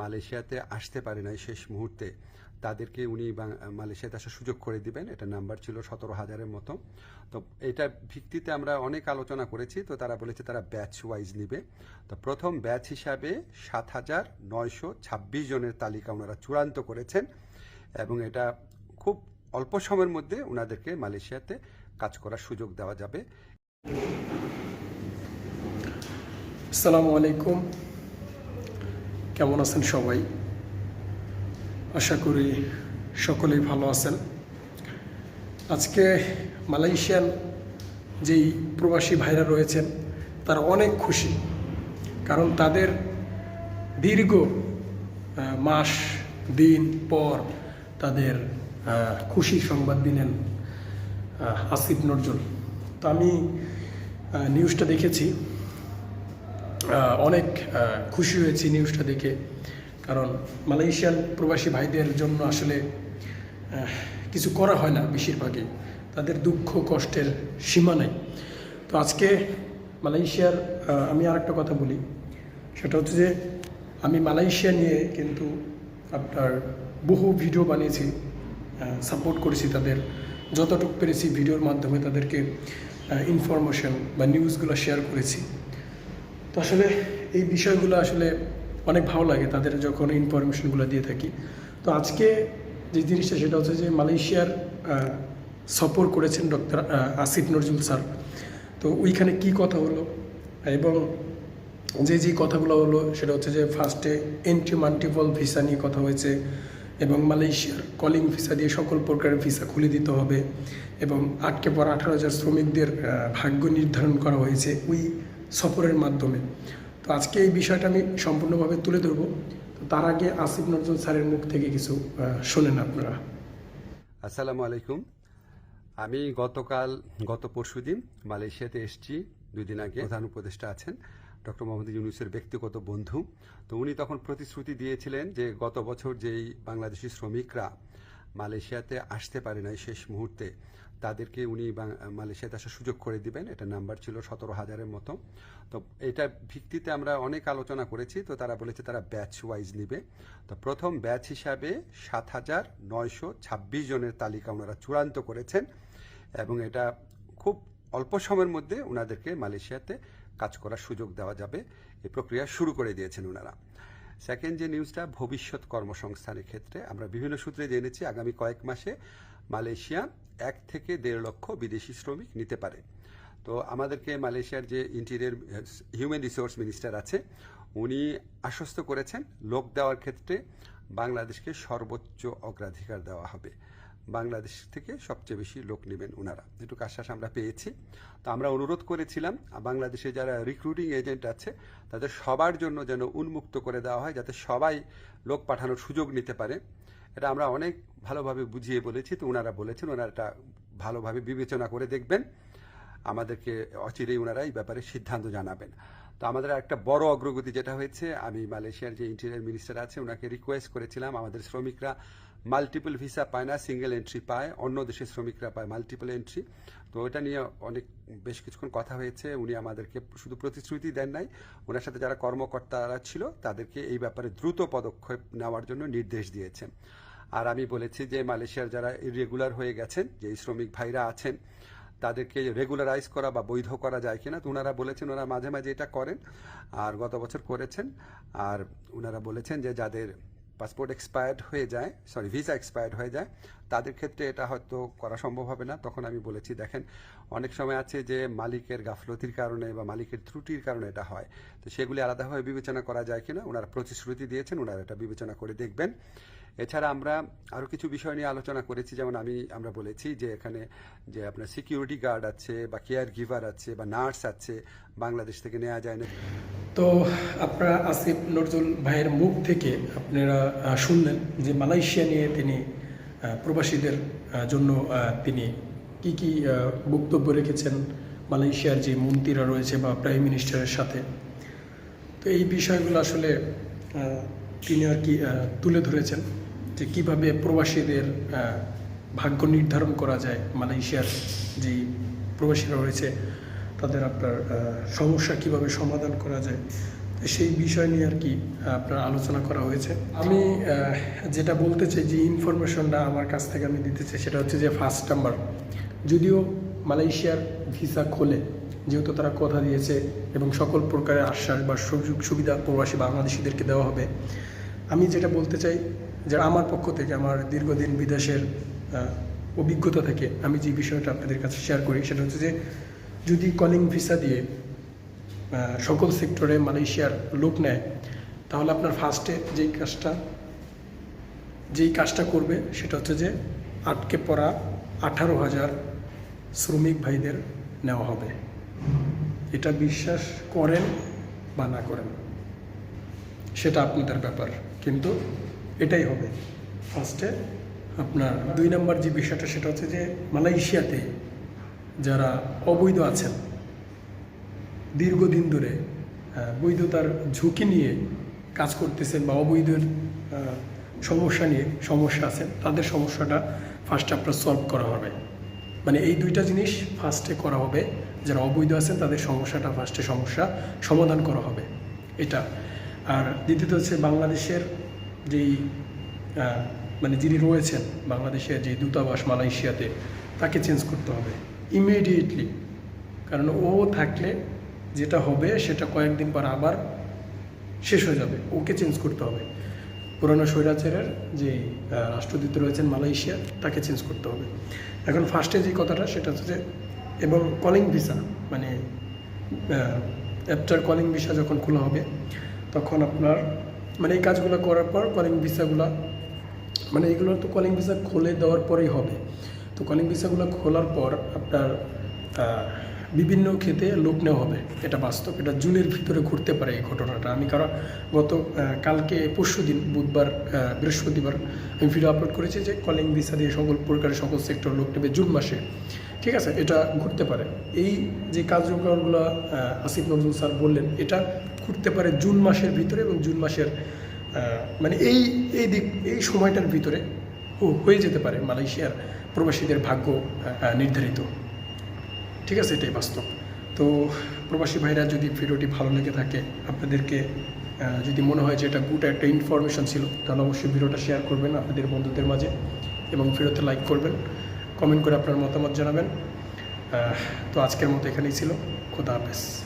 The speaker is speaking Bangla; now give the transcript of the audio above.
মালয়েশিয়াতে আসতে পারে নাই শেষ মুহূর্তে। তাদেরকে উনি মালয়েশিয়াতে আসার সুযোগ করে দিবেন। এটা নাম্বার ছিল সতেরো হাজারের মতো। তো এটা ভিত্তিতে আমরা অনেক আলোচনা করেছি। তো তারা বলেছে তারা ব্যাচ ওয়াইজ নিবে। তো প্রথম ব্যাচ হিসাবে সাত হাজার নয়শো ছাব্বিশ জনের তালিকা ওনারা চূড়ান্ত করেছেন এবং এটা খুব অল্প সময়ের মধ্যে ওনাদেরকে মালয়েশিয়াতে কাজ করার সুযোগ দেওয়া যাবে। আসসালামু আলাইকুম। কেমন আছেন সবাই? আশা করি সকলেই ভালো আছেন। আজকে মালয়েশিয়ান যেই প্রবাসী ভাইরা রয়েছেন, তারা অনেক খুশি। কারণ তাদের দীর্ঘ মাস, দিন পর তাদের খুশি সংবাদ দিলেন আসিফ নজরুল। তো আমি নিউজটা দেখেছি। অনেক খুশি হয়েছি নিউজটা দেখে। কারণ মালয়েশিয়ান প্রবাসী ভাইদের জন্য আসলে কিছু করা হয় না বেশিরভাগই। তাদের দুঃখ, কষ্টের সীমা নেই। তো আজকে মালয়েশিয়ার আমি আর একটা কথা বলি। সেটা হচ্ছে যে, আমি মালয়েশিয়া নিয়ে কিন্তু আপনার বহু ভিডিও বানিয়েছি সাপোর্ট করেছি তাদের। যতটুকু পেরেছি ভিডিওর মাধ্যমে তাদেরকে ইনফরমেশন বা নিউজগুলো শেয়ার করেছি। তো আসলে এই বিষয়গুলো আসলে অনেক ভালো লাগে তাদের যখন ইনফরমেশনগুলো দিয়ে থাকি। তো আজকে যে জিনিসটা সেটা হচ্ছে যে মালয়েশিয়ার সফর করেছেন ডক্টর আসিফ নজরুল স্যার। তো ওইখানে কি কথা হলো? এবং যে যে কথাগুলো হলো সেটা হচ্ছে যে ফার্স্টে এন্ট্রি মাল্টিপল ভিসা নিয়ে কথা হয়েছে এবং মালয়েশিয়ার কলিং ভিসা দিয়ে সকল প্রকারের ভিসা খুলে দিতে হবে এবং আটকে পর আঠারো হাজার শ্রমিকদের ভাগ্য নির্ধারণ করা হয়েছে। ওই সফরের মাধ্যমে। তো আজকে এই বিষয়টা আমি সম্পূর্ণভাবে তুলে ধরবো। তো তার আগে আসিফ নজরুল স্যারের মুখ থেকে কিছু শোনেন আপনারা। আসসালামু আলাইকুম। আমি গতকাল, গত পরশুদিন মালয়েশিয়াতে এসেছি। দুই দিন আগে প্রধান উপদেষ্টা আছেন ডক্টর মোহাম্মদ ইউনুসের ব্যক্তিগত বন্ধু। তো উনি তখন প্রতিশ্রুতি দিয়েছিলেন যে গত বছর যেই বাংলাদেশি শ্রমিকরা মালয়েশিয়াতে আসতে পারে নাই শেষ মুহূর্তে তাদেরকে উনি মালয়েশিয়াতে আসার সুযোগ করে দিবেন। এটা নাম্বার ছিল সতেরো হাজারের মতো। তো এটা ভিত্তিতে আমরা অনেক আলোচনা করেছি। তো তারা বলেছে তারা ব্যাচ ওয়াইজ নিবে। তো প্রথম ব্যাচ হিসাবে সাত হাজার নয়শো ছাব্বিশ জনের তালিকা ওনারা চূড়ান্ত করেছেন এবং এটা খুব অল্প সময়ের মধ্যে ওনাদেরকে মালয়েশিয়াতে কাজ করার সুযোগ দেওয়া যাবে। এই প্রক্রিয়া শুরু করে দিয়েছেন ওনারা সেকেন্ড যে নিউজটা, ভবিষ্যৎ কর্মসংস্থানের ক্ষেত্রে আমরা বিভিন্ন সূত্রে জেনেছি, আগামী কয়েক মাসে মালয়েশিয়া এক থেকে দেড় লক্ষ বিদেশি শ্রমিক নিতে পারে। তো আমাদেরকে মালয়েশিয়ার যে ইন্টেরিয়ার হিউম্যান রিসোর্স মিনিস্টার আছে, উনি আশ্বস্ত করেছেন লোক দেওয়ার ক্ষেত্রে বাংলাদেশকে সর্বোচ্চ অগ্রাধিকার দেওয়া হবে। বাংলাদেশ থেকে সবচেয়ে বেশি লোক নেবেন ওনারা যেটুকু আশ্বাস আমরা পেয়েছি। তো আমরা অনুরোধ করেছিলাম, বাংলাদেশে যারা রিক্রুটিং এজেন্ট আছে, তাদের সবার জন্য যেন উন্মুক্ত করে দেওয়া হয়, যাতে সবাই লোক পাঠানোর সুযোগ নিতে পারে। এটা আমরা অনেক ভালোভাবে বুঝিয়ে বলেছি, তো ওনারা বলেছেন ওনারা এটা ভালোভাবে বিবেচনা করে দেখবেন। আমাদেরকে অচিরেই ওনারা এই ব্যাপারে সিদ্ধান্ত জানাবেন। তো আমাদের একটা বড় অগ্রগতি যেটা হয়েছে, আমি মালয়েশিয়ার যে ইন্টেরিয়ার মিনিস্টার আছে ওনাকে রিকোয়েস্ট করেছিলাম, আমাদের শ্রমিকরা মাল্টিপল ভিসা পায় না সিঙ্গেল এন্ট্রি পায়, অন্য দেশের শ্রমিকরা পায় মাল্টিপল এন্ট্রি তো এটা নিয়ে অনেক, বেশ কিছুক্ষণ কথা হয়েছে। উনি আমাদেরকে শুধু প্রতিশ্রুতি দেন নাই, ওনার সাথে যারা কর্মকর্তারা ছিল, তাদেরকে এই ব্যাপারে দ্রুত পদক্ষেপ নেওয়ার জন্য নির্দেশ দিয়েছেন। আর আমি বলেছি যে, মালয়েশিয়ার যারা ইরেগুলার হয়ে গেছেন, যে শ্রমিক ভাইরা আছেন, তাদেরকে রেগুলারাইজ করা বা বৈধ করা যায় কিনা, তো ওনারা বলেছেন, ওনারা মাঝে মাঝে এটা করেন, আর গত বছর করেছেন। আর ওনারা বলেছেন যে, যাদের পাসপোর্ট এক্সপায়ার্ড হয়ে যায়, সরি, ভিসা এক্সপায়ার্ড হয়ে যায়, তাদের ক্ষেত্রে এটা হয়তো করা সম্ভব হবে না। তখন আমি বলেছি, দেখেন, অনেক সময় আছে যে মালিকের গাফলতির কারণে বা মালিকের ত্রুটির কারণে এটা হয়। তো সেগুলি আলাদাভাবে বিবেচনা করা যায় কিনা, ওনারা প্রতিশ্রুতি দিয়েছেন, ওনারা এটা বিবেচনা করে দেখবেন। এছাড়া আমরা আরও কিছু বিষয় নিয়ে আলোচনা করেছি, যেমন আমি, আমরা বলেছি যে এখানে যে আপনার সিকিউরিটি গার্ড আছে বা কেয়ার গিভার আছে বা নার্স আছে, বাংলাদেশ থেকে নেওয়া যায় না। তো আপনারা আসিফ নজরুল ভাইয়ের মুখ থেকে আপনারা শুনলেন যে মালয়েশিয়া নিয়ে তিনি প্রবাসীদের জন্য তিনি কি কি বক্তব্য রেখেছেন, মালয়েশিয়ার যে মন্ত্রীরা রয়েছে বা প্রাইম মিনিস্টারের সাথে। তো এই বিষয়গুলো আসলে তিনি আর কি তুলে ধরেছেন। যে কীভাবে প্রবাসীদের ভাগ্য নির্ধারণ করা যায় মালয়েশিয়ার যেই প্রবাসীরা রয়েছে, তাদের আপনার সমস্যা কীভাবে সমাধান করা যায় সেই বিষয় নিয়ে আর কি আপনার আলোচনা করা হয়েছে। আমি যেটা বলতে চাই, যে ইনফরমেশনটা আমার কাছ থেকে আমি দিতে চাই, সেটা হচ্ছে যে ফার্স্ট নাম্বার। যদিও মালয়েশিয়ার ভিসা খোলে, যেহেতু তারা কথা দিয়েছে এবং সকল প্রকারের আশ্বাস বা সুযোগ সুবিধা প্রবাসী বাংলাদেশিদেরকে দেওয়া হবে, আমি যেটা বলতে চাই যে আমার পক্ষ থেকে, আমার দীর্ঘদিন বিদেশের অভিজ্ঞতা থেকে আমি যে বিষয়টা আপনাদের কাছে শেয়ার করি, সেটা হচ্ছে যে যদি কলিং ভিসা দিয়ে সকল সেক্টরে মালয়েশিয়ার লোক নেয়, তাহলে আপনার ফার্স্টে যেই কাজটা যেই কাজটা করবে, সেটা হচ্ছে যে আটকে পড়া আঠারো হাজার শ্রমিক ভাইদের নেওয়া হবে। এটা বিশ্বাস করেন বা না করেন, সেটা আপনাদের ব্যাপার। কিন্তু এটাই হবে। ফার্স্টে আপনার দুই নম্বর যে বিষয়টা, সেটা হচ্ছে যে মালয়েশিয়াতে যারা অবৈধ আছেন, দীর্ঘদিন ধরে বৈধতার ঝুঁকি নিয়ে কাজ করতেছেন বা অবৈধের সমস্যা নিয়ে সমস্যা আছেন, তাদের সমস্যাটা ফার্স্টে আপনার সলভ করা হবে। মানে এই দুইটা জিনিস ফার্স্টে করা হবে। যারা অবৈধ আছেন, তাদের সমস্যাটা ফার্স্টে সমস্যা সমাধান করা হবে। এটা। আর দ্বিতীয়ত হচ্ছে বাংলাদেশের যেই মানে যিনি রয়েছেন বাংলাদেশের যে দূতাবাস মালয়েশিয়াতে, তাকে চেঞ্জ করতে হবে ইমিডিয়েটলি কারণ ও থাকলে যেটা হবে সেটা কয়েকদিন পর আবার শেষ হয়ে যাবে, ওকে চেঞ্জ করতে হবে। পুরনো স্বৈরাচারের যে রাষ্ট্রদূত রয়েছেন মালয়েশিয়া, তাকে চেঞ্জ করতে হবে। এখন ফার্স্টে যে কথাটা, সেটা হচ্ছে এবং কলিং ভিসা মানে অ্যাপটার কলিং ভিসা যখন খোলা হবে, তখন আপনার মানে এই কাজগুলো করার পর কলিং ভিসাগুলো মানে এগুলো তো কলিং ভিসা খুলে দেওয়ার পরেই হবে। তো কলিং ভিসাগুলো খোলার পর আপনার বিভিন্ন ক্ষেত্রে লোক নেওয়া হবে। এটা বাস্তব, এটা জুনের ভিতরে ঘুরতে পারে এই ঘটনাটা। আমি কারণ গত কালকে, পরশু দিন, বুধবার বৃহস্পতিবার আমি ভিডিও আপলোড করেছি যে কলিং ভিসা দিয়ে সকল প্রকারের সকল সেক্টর লোক নেবে জুন মাসে। ঠিক আছে, এটা ঘুরতে পারে। এই যে কার্যক্রমগুলো আসিফ নজরুল স্যার বললেন, এটা ঘুরতে পারে জুন মাসের ভিতরে এবং জুন মাসের মানে এই এই দিক, এই সময়টার ভিতরে হয়ে যেতে পারে মালয়েশিয়ার প্রবাসীদের ভাগ্য নির্ধারিত। ঠিক আছে, এটাই বাস্তব। তো প্রবাসী ভাইরা যদি ভিডিওটি ভালো লেগে থাকে, আপনাদেরকে যদি মনে হয় যে এটা গুড একটা ইনফরমেশন ছিল, তাহলে অবশ্যই ভিডিওটা শেয়ার করবেন আপনাদের বন্ধুদের মাঝে এবং ভিডিওতে লাইক করবেন। কমেন্ট করে আপনার মতামত জানাবেন। তো আজকের মতো এখানেই ছিল। খোদা হাফেজ।